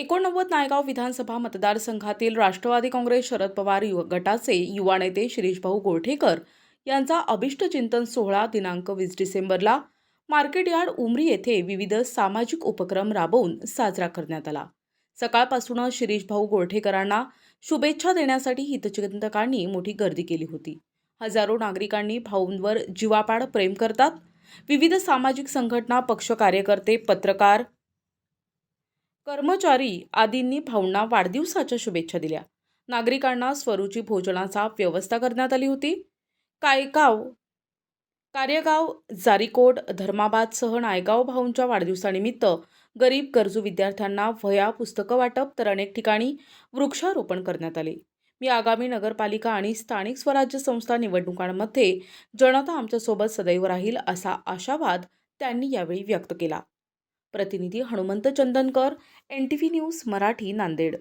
एकोणनव्वद नायगाव विधानसभा मतदारसंघातील राष्ट्रवादी काँग्रेस शरद पवार यु गटाचे युवा नेते शिरीषभाऊ गोरठेकर यांचा अभिष्ट चिंतन सोहळा दिनांक वीस डिसेंबरला मार्केट यार्ड उमरी येथे विविध सामाजिक उपक्रम राबवून साजरा करण्यात आला. सकाळपासूनच शिरीषभाऊ गोरठेकरांना शुभेच्छा देण्यासाठी हितचिंतकांनी मोठी गर्दी केली होती. हजारो नागरिकांनी भाऊंवर जीवापाड प्रेम करतात. विविध सामाजिक संघटना पक्ष कार्यकर्ते पत्रकार कर्मचारी आदींनी भाऊंना वाढदिवसाच्या शुभेच्छा दिल्या. नागरिकांना स्वरूची भोजनाचा व्यवस्था करण्यात आली होती. कायगाव कार्यगाव जारीकोट धर्माबादसह नायगाव भाऊंच्या वाढदिवसानिमित्त गरीब गरजू विद्यार्थ्यांना वह्या पुस्तकं वाटप तर अनेक ठिकाणी वृक्षारोपण करण्यात आले. मी आगामी नगरपालिका आणि स्थानिक स्वराज्य संस्था निवडणुकांमध्ये जनता आमच्यासोबत सदैव राहील असा आशावाद त्यांनी यावेळी व्यक्त केला. प्रतिनिधी Hanumant Chandankar N T V news Marathi Nanded.